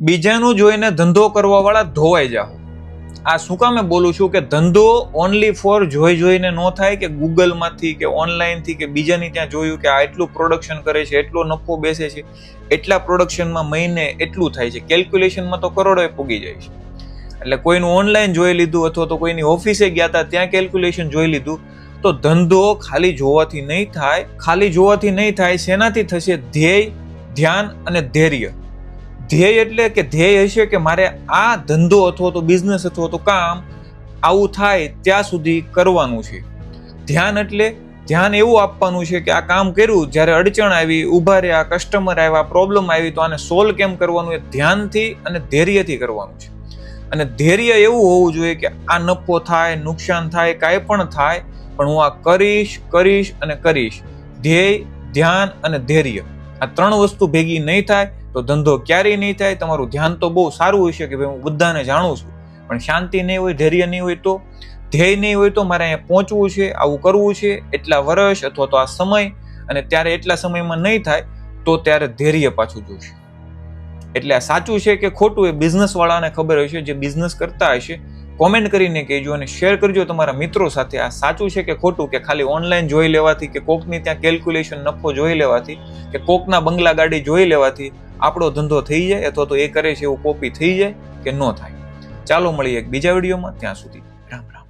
બીજાનું જોઈને ધંધો કરવા વાળા ધોવાઈ જાઓ. આ શું કામે બોલું છું કે ધંધો ઓનલી ફોર જોઈ જોઈને ન થાય કે ગૂગલમાંથી કે ઓનલાઈનથી કે બીજાની ત્યાં જોયું કે આ એટલું પ્રોડક્શન કરે છે, એટલો નફો બેસે છે, એટલા પ્રોડક્શનમાં મહિને એટલું થાય છે. કેલ્ક્યુલેશનમાં તો કરોડોએ પૂગી જાય છે. એટલે કોઈનું ઓનલાઈન જોઈ લીધું અથવા તો કોઈની ઓફિસે ગયા હતા ત્યાં કેલ્ક્યુલેશન જોઈ લીધું, તો ધંધો ખાલી જોવાથી નહીં થાય, ખાલી જોવાથી નહીં થાય, શેનાથી થશે? ધ્યેય, ધ્યાન અને ધૈર્ય. ધ્યેય એટલે કે ધ્યેય હશે કે મારે આ ધંધો અથવા તો બિઝનેસ અથવા તો કામ આવું થાય ત્યાં સુધી કરવાનું છે. ધ્યાન એટલે ધ્યાન એવું આપવાનું છે કે આ કામ કર્યું, જ્યારે અડચણ આવી ઊભા રહ્યા કસ્ટમર આવ્યા પ્રોબ્લેમ આવી, તો આને સોલ્વ કેમ કરવાનું? એ ધ્યાનથી અને ધૈર્યથી કરવાનું છે. અને ધૈર્ય એવું હોવું જોઈએ કે આ નફો થાય, નુકસાન થાય, કાંઈ પણ થાય, પણ હું આ કરીશ કરીશ અને કરીશ. ધ્યેય, ધ્યાન અને ધૈર્ય. આ ત્રણ વસ્તુ ભેગી નહીં થાય, તો ધંધો ક્યારેય નહીં થાય. તમારું ધ્યાન તો બહુ સારું હોય છે કે ભાઈ હું બધાને જાણું છું. પણ શાંતિ નહીં હોય, ધૈર્ય નહીં હોય તો, ધ્યેય નહીં હોય તો મારે અહીંયા પહોંચવું છે, આવું કરવું છે, એટલા વર્ષ અથવા તો આ સમય, અને ત્યારે એટલા સમયમાં નહીં થાય, તો ત્યારે ધૈર્ય પાછું જોશે. એટલે આ સાચું છે કે ખોટું એ બિઝનેસ વાળાને ખબર હશે, જે બિઝનેસ કરતા હશે કોમેન્ટ કરીને કહેજો અને શેર કરજો તમારા મિત્રો સાથે. આ સાચું છે કે ખોટું? કે ખાલી ઓનલાઈન જોઈ લેવાથી કે કોકની ત્યાં કેલ્ક્યુલેશન નફો જોઈ લેવાથી? કે કોકના બંગલા ગાડી જોઈ લેવાથી આપણો ધંધો થઈ જાય? અથવા તો એ કરે છે એવું કોપી થઈ જાય? કે ન થાય? ચાલો મળીએ એક બીજા વિડીયોમાં. ત્યાં સુધી રામ રામ.